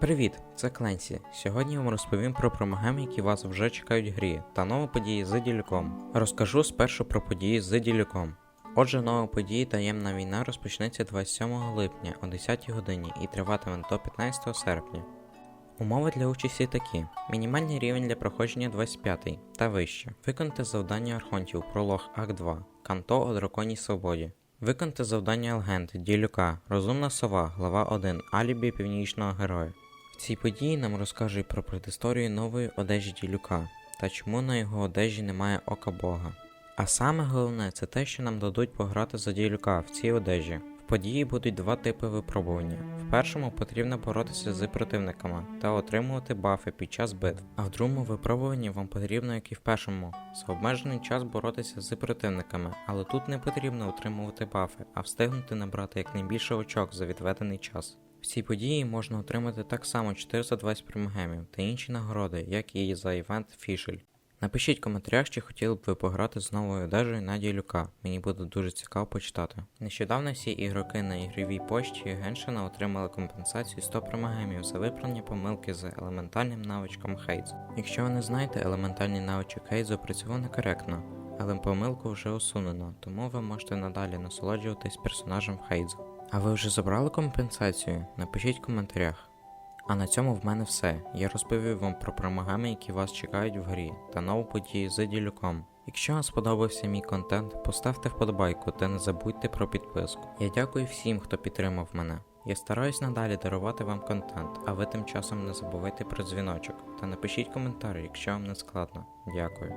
Привіт, це Кленсі. Сьогодні я вам розповім про промагеми, які вас вже чекають в грі, та нові події з Ділюком. Розкажу спершу про події з Ділюком. Отже, нова події таємна війна розпочнеться 27 липня о 10 годині і триватиме до 15 серпня. Умови для участі такі: мінімальний рівень для проходження 25 та вище. Виконати завдання архонтів пролог Акт 2, Канто о драконій свободі. Виконати завдання Алгенти, Ділюка, Розумна сова, глава 1, Алібі північного героя. Цій події нам розкажуть про предісторію нової одежі Ділюка та чому на його одежі немає ока Бога. А саме головне це те, що нам дадуть пограти за Ділюка в цій одежі. В події будуть два типи випробування. В першому потрібно боротися з противниками та отримувати бафи під час битв. А в другому випробуванні вам потрібно, як і в першому, за обмежений час боротися з противниками, але тут не потрібно отримувати бафи, а встигнути набрати якнайбільше очок за відведений час. Цій події можна отримати так само 420 примгемів та інші нагороди, як і за івент Фішель. Напишіть в коментарях, чи хотіли б ви пограти з новою одежею на Ділюка. Мені буде дуже цікаво почитати. Нещодавно всі ігроки на ігровій пошті Геншина отримали компенсацію 100 примагемів за виправлення помилки з елементальним навичком Хейдз. Якщо ви не знаєте, елементальний навичок Хейдзу працював некоректно, але помилку вже усунено, тому ви можете надалі насолоджуватись персонажем Хейдзу. А ви вже забрали компенсацію? Напишіть в коментарях. А на цьому в мене все. Я розповів вам про промагами, які вас чекають в грі, та нову подію з Ділюком. Якщо вам сподобався мій контент, поставте вподобайку та не забудьте про підписку. Я дякую всім, хто підтримав мене. Я стараюсь надалі дарувати вам контент, а ви тим часом не забувайте про дзвіночок та напишіть коментар, якщо вам не складно. Дякую.